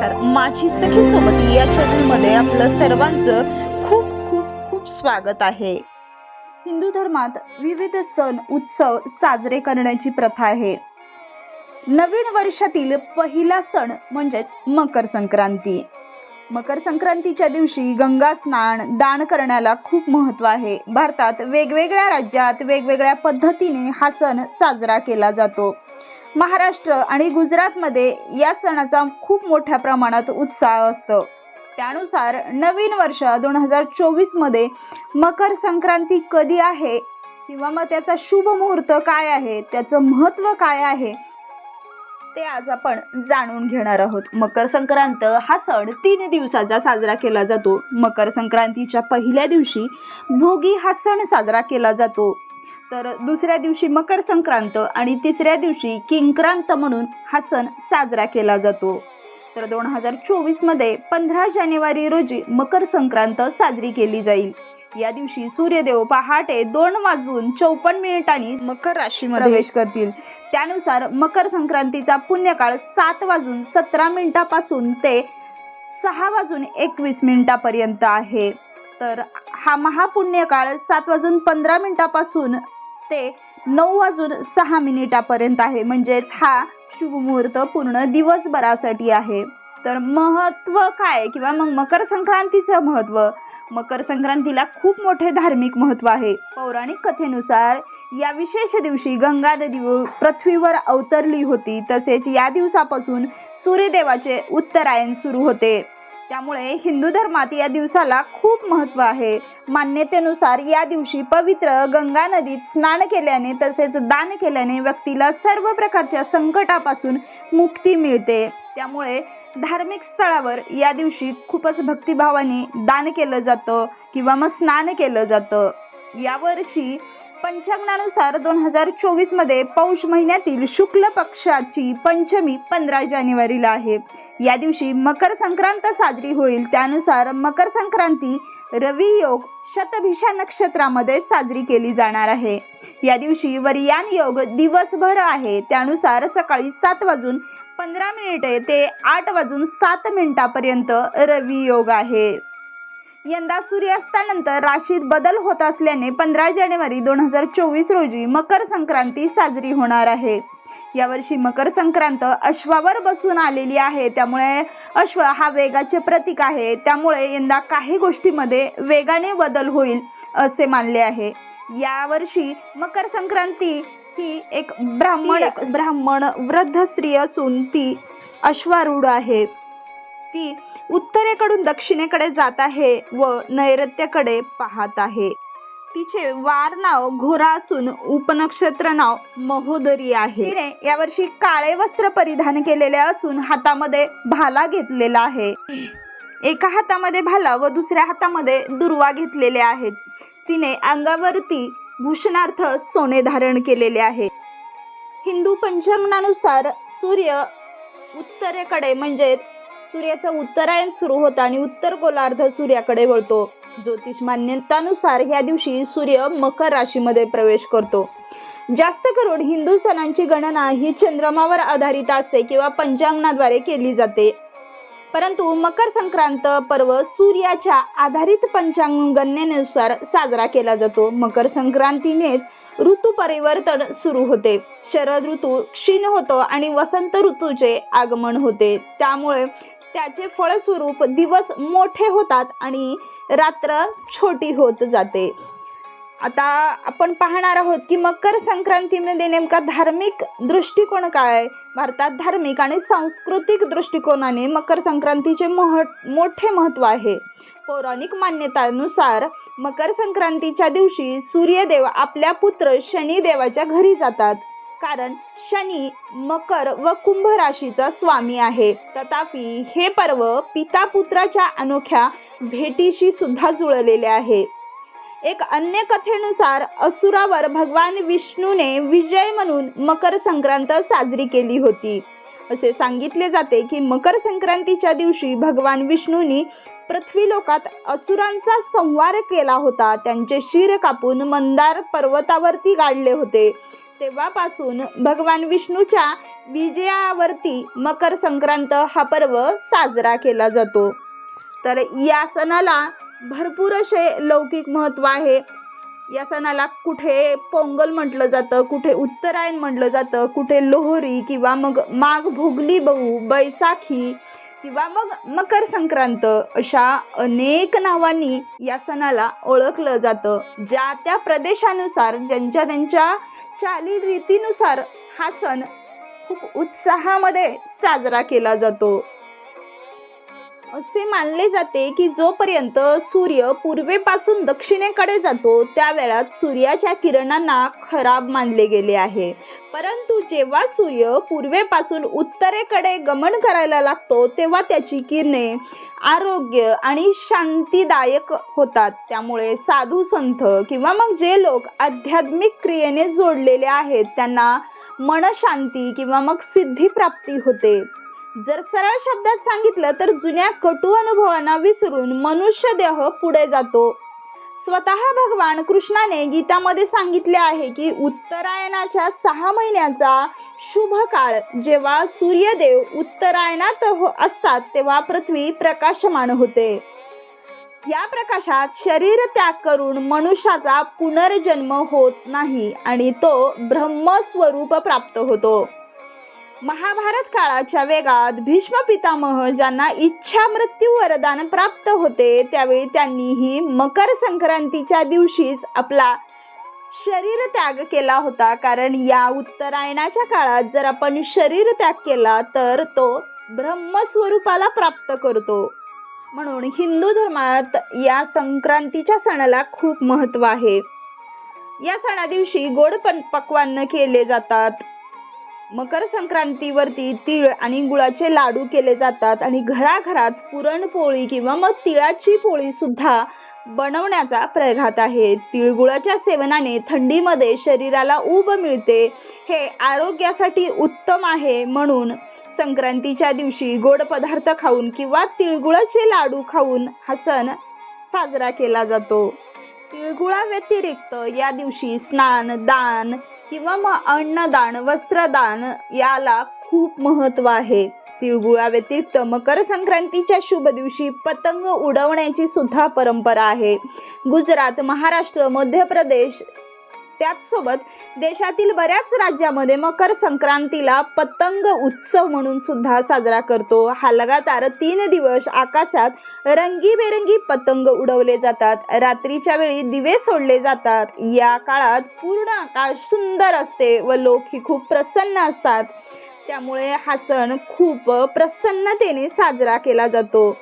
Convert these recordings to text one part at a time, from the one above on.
नमस्कार. माझी सखी सोबत या चॅनलमध्ये आपलं सर्वांचं खूप खूप खूप स्वागत आहे. हिंदू धर्मात विविध सण उत्सव साजरे करण्याची प्रथा आहे. नवीन वर्षातील पहिला सण म्हणजेच मकर संक्रांती. मकर संक्रांतीच्या दिवशी गंगा स्नान दान करण्याला खूप महत्त्व आहे. भारतात वेगवेगळ्या राज्यात वेगवेगळ्या पद्धतीने हा सण साजरा केला जातो. महाराष्ट्र आणि गुजरातमध्ये या सणाचा खूप मोठ्या प्रमाणात उत्साह असतो. त्यानुसार नवीन वर्ष दोन हजार चोवीसमध्ये मकर संक्रांती कधी आहे किंवा मग त्याचा शुभ मुहूर्त काय आहे त्याचं महत्त्व काय आहे ते आज आपण जाणून घेणार आहोत. मकर संक्रांत हा सण तीन दिवसाचा साजरा केला जातो. मकर संक्रांतीच्या पहिल्या दिवशी भोगी हा सण साजरा केला जातो. तर दुसऱ्या दिवशी मकर संक्रांत आणि तिसऱ्या दिवशी किंक्रांत म्हणून हा सण साजरा केला जातो. तर दोन हजार चोवीसमध्ये पंधरा जानेवारी रोजी मकर संक्रांत साजरी केली जाईल. या दिवशी सूर्यदेव पहाटे दोन वाजून चौपन्न मिनिटांनी मकर राशीमध्ये प्रवेश करतील. त्यानुसार मकर संक्रांतीचा पुण्यकाळ सात वाजून सतरा मिनिटापासून ते सहा वाजून एकवीस मिनिटापर्यंत आहे. तर हा महापुण्यकाळ सात वाजून पंधरा मिनिटापासून ते नऊ वाजून सहा मिनिटापर्यंत आहे. म्हणजेच हा शुभमुहूर्त पूर्ण दिवसभरासाठी आहे. तर महत्त्व काय किंवा मग मकर संक्रांतीचं महत्त्व मकर संक्रांतीला खूप मोठे धार्मिक महत्त्व आहे. पौराणिक कथेनुसार या विशेष दिवशी गंगा नदी पृथ्वीवर अवतरली होती. तसेच या दिवसापासून सूर्यदेवाचे उत्तरायण सुरू होते. त्यामुळे हिंदू धर्मात या दिवसाला खूप महत्त्व आहे. मान्यतेनुसार या दिवशी पवित्र गंगा नदीत स्नान केल्याने तसेच दान केल्याने व्यक्तीला सर्व प्रकारच्या संकटापासून मुक्ती मिळते. त्यामुळे धार्मिक स्थळावर या दिवशी खूपच भक्तिभावाने दान केलं जातं किंवा मग स्नान केलं जातं. यावर्षी पंचांगानुसार दोन हजार चोवीसमध्ये पौष महिन्यातील शुक्ल पक्षाची पंचमी पंधरा जानेवारीला आहे. या दिवशी मकर संक्रांत साजरी होईल. त्यानुसार मकर संक्रांती रवी योग शतभिषा नक्षत्रामध्ये साजरी केली जाणार आहे. या दिवशी वरियान योग दिवसभर आहे. त्यानुसार सकाळी सात वाजून पंधरा मिनिटे ते आठ वाजून सात मिनिटापर्यंत रवी योग आहे. यंदा सूर्यास्तानंतर राशीत बदल होत असल्याने पंधरा जानेवारी दोन हजार चोवीस रोजी मकर संक्रांती साजरी होणार आहे. यावर्षी मकर संक्रांत अश्वावर बसून आलेली आहे. त्यामुळे अश्व हा वेगाचे प्रतीक आहे. त्यामुळे यंदा काही गोष्टीमध्ये वेगाने बदल होईल असे मानले आहे. यावर्षी मकर संक्रांती ही एक ब्राह्मण ब्राह्मण वृद्ध स्त्री असून ती अश्वारूढ आहे. ती उत्तरेकडून दक्षिणेकडे जात आहे व नैऋत्यकडे पाहत आहे. तिचे वार नाव घोरा असून उपनक्षत्र नाव महोदरी आहे. तिने यावर्षी काळे वस्त्र परिधान केलेले असून हातामध्ये भाला घेतलेला आहे. एका हातामध्ये भाला व दुसऱ्या हातामध्ये दुर्वा घेतलेले आहेत. तिने अंगावरती भूषणार्थ सोने धारण केलेले आहे. हिंदू पंचांगानुसार सूर्य उत्तरेकडे म्हणजेच सूर्याचं उत्तरायण सुरू होतं आणि उत्तर गोलार्ध सूर्याकडे वळतो. ज्योतिष मान्यतानुसार ह्या दिवशी सूर्य मकर राशीमध्ये प्रवेश करतो. जास्त करून हिंदू सणांची गणना ही चंद्रमावर आधारित असते किंवा पंचांगणाद्वारे केली जाते. परंतु मकर संक्रांत पर्व सूर्याच्या आधारित पंचांग गणनेनुसार साजरा केला जातो. मकर संक्रांतीनेच ऋतू परिवर्तन सुरू होते. शरद ऋतू क्षीण होतो आणि वसंत ऋतूचे आगमन होते. त्यामुळे त्याचे फळस्वरूप दिवस मोठे होतात आणि रात्र छोटी होत जाते. आता आपण पाहणार आहोत की मकर संक्रांतीमध्ये नेमका धार्मिक दृष्टिकोन काय? भारतात धार्मिक आणि सांस्कृतिक दृष्टिकोनाने मकर संक्रांतीचे मह मोठे महत्त्व आहे. पौराणिक मान्यतानुसार मकर संक्रांतीच्या दिवशी सूर्यदेव आपल्या पुत्र शनिदेवाच्या घरी जातात. कारण शनी मकर व कुंभ राशीचा स्वामी आहे. तथापि हे पर्व पिता पुत्राच्या अनोख्या भेटीशी सुद्धा जुळलेले आहे. एक अन्य कथेनुसार असुरावर भगवान विष्णूने विजय म्हणून मकर संक्रांत साजरी केली होती. असे सांगितले जाते की मकर संक्रांतीच्या दिवशी भगवान विष्णूंनी पृथ्वी लोकात असुरांचा संहार केला होता. त्यांचे शिर कापून मंदार पर्वतावरती गाडले होते. तेव्हापासून भगवान विष्णूच्या विजयावरती मकर संक्रांत हा पर्व साजरा केला जातो. तर या सणाला भरपूर असे लौकिक महत्त्व आहे. या सणाला कुठे पोंगल म्हटलं जातं कुठे उत्तरायण म्हटलं जातं कुठे लोहरी किंवा मग माघ भोगली बहू बैसाखी किंवा मग मकर संक्रांत अशा अनेक नावांनी या सणाला ओळखलं जातं. ज्या त्या प्रदेशानुसार ज्यांच्या त्यांच्या चालीरीतीनुसार हा सण खूप उत्साहामध्ये साजरा केला जातो. असे मानले जाते की जोपर्यंत सूर्य पूर्वेपासून दक्षिणेकडे जातो त्या वेळात सूर्याच्या किरणांना खराब मानले गेले आहे. परंतु जेव्हा सूर्य पूर्वेपासून उत्तरेकडे गमन करायला लागतो तेव्हा त्याची किरणे आरोग्य आणि शांतीदायक होतात. त्यामुळे साधू संत किंवा मग जे लोक आध्यात्मिक क्रियेने जोडलेले आहेत त्यांना मनशांती किंवा मग सिद्धीप्राप्ती होते. जर सरळ शब्दात सांगितलं तर जुन्या कटू अनुभवांना विसरून मनुष्य देह पुढे जातो. स्वतः भगवान कृष्णाने गीतामध्ये सांगितले आहे की उत्तरायणाच्या सहा महिन्याचा शुभ काळ. जेव्हा सूर्यदेव उत्तरायणात हो- असतात तेव्हा पृथ्वी प्रकाशमान होते. या प्रकाशात शरीर त्याग करून मनुष्याचा पुनर्जन्म होत नाही आणि तो ब्रह्मस्वरूप प्राप्त होतो. महाभारत काळाच्या वेगात भीष्म पितामह ज्यांना इच्छा मृत्यू वरदान प्राप्त होते त्यावेळी त्यांनीही मकर संक्रांतीच्या दिवशीच आपला शरीर त्याग केला होता. कारण या उत्तरायणाच्या काळात जर आपण शरीर त्याग केला तर तो ब्रह्मस्वरूपाला प्राप्त करतो. म्हणून हिंदू धर्मात या संक्रांतीच्या सणाला खूप महत्त्व आहे. या सणादिवशी गोड पण पक्वान्न केले जातात. मकर संक्रांतीवरती तीळ आणि गुळाचे लाडू केले जातात आणि घराघरात पुरणपोळी किंवा मग तिळाची पोळी सुद्धा बनवण्याचा प्रघात आहे. तिळगुळाच्या सेवनाने थंडीमध्ये शरीराला ऊब मिळते. हे आरोग्यासाठी उत्तम आहे म्हणून संक्रांतीच्या दिवशी गोड पदार्थ खाऊन किंवा तिळगुळाचे लाडू खाऊन हा सण साजरा केला जातो. तिळगुळा व्यतिरिक्त या दिवशी स्नान दान किंवा मग अन्नदान वस्त्रदान याला खूप महत्त्व आहे. तिळगुळा व्यतिरिक्त मकर संक्रांतीच्या शुभ दिवशी पतंग उडवण्याची सुद्धा परंपरा आहे. गुजरात महाराष्ट्र मध्य प्रदेश त्याचसोबत देशातील बऱ्याच राज्यामध्ये मकर संक्रांतीला पतंग उत्सव म्हणून सुद्धा साजरा करतो. हा लगातार तीन दिवस आकाशात रंगीबेरंगी पतंग उडवले जातात. रात्रीच्या वेळी दिवे सोडले जातात. या काळात पूर्ण आकाश सुंदर असते व लोक ही खूप प्रसन्न असतात. त्यामुळे हा सण खूप प्रसन्नतेने साजरा केला जातो.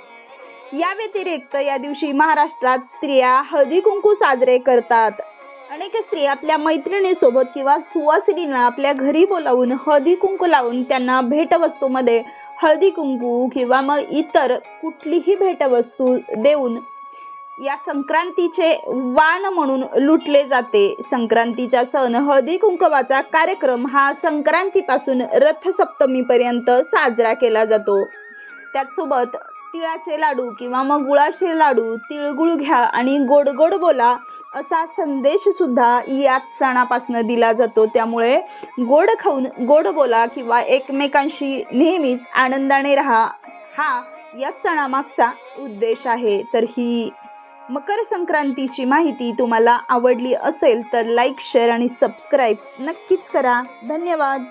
या व्यतिरिक्त या दिवशी महाराष्ट्रात स्त्रिया हळदी कुंकू साजरे करतात. अनेक स्त्रिया आपल्या मैत्रिणीसोबत किंवा सुवासिनींना आपल्या घरी बोलावून हळदी कुंकू लावून त्यांना भेटवस्तूमध्ये हळदी कुंकू किंवा मग इतर कुठलीही भेटवस्तू देऊन या संक्रांतीचे वाण म्हणून लुटले जाते. संक्रांतीचा सण हळदी कुंकवाचा कार्यक्रम हा संक्रांतीपासून रथसप्तमीपर्यंत साजरा केला जातो. त्याचसोबत तिळाचे लाडू किंवा मग गुळाचे लाडू तिळगुळ घ्या आणि गोड गोड बोला असा संदेश सुद्धा याच सणापासून दिला जातो. त्यामुळे गोड खाऊन गोड बोला किंवा एकमेकांशी नेहमीच आनंदाने राहा. हा या सणामागचा उद्देश आहे. तर ही मकर संक्रांतीची माहिती तुम्हाला आवडली असेल तर लाईक शेअर आणि सबस्क्राईब नक्कीच करा. धन्यवाद.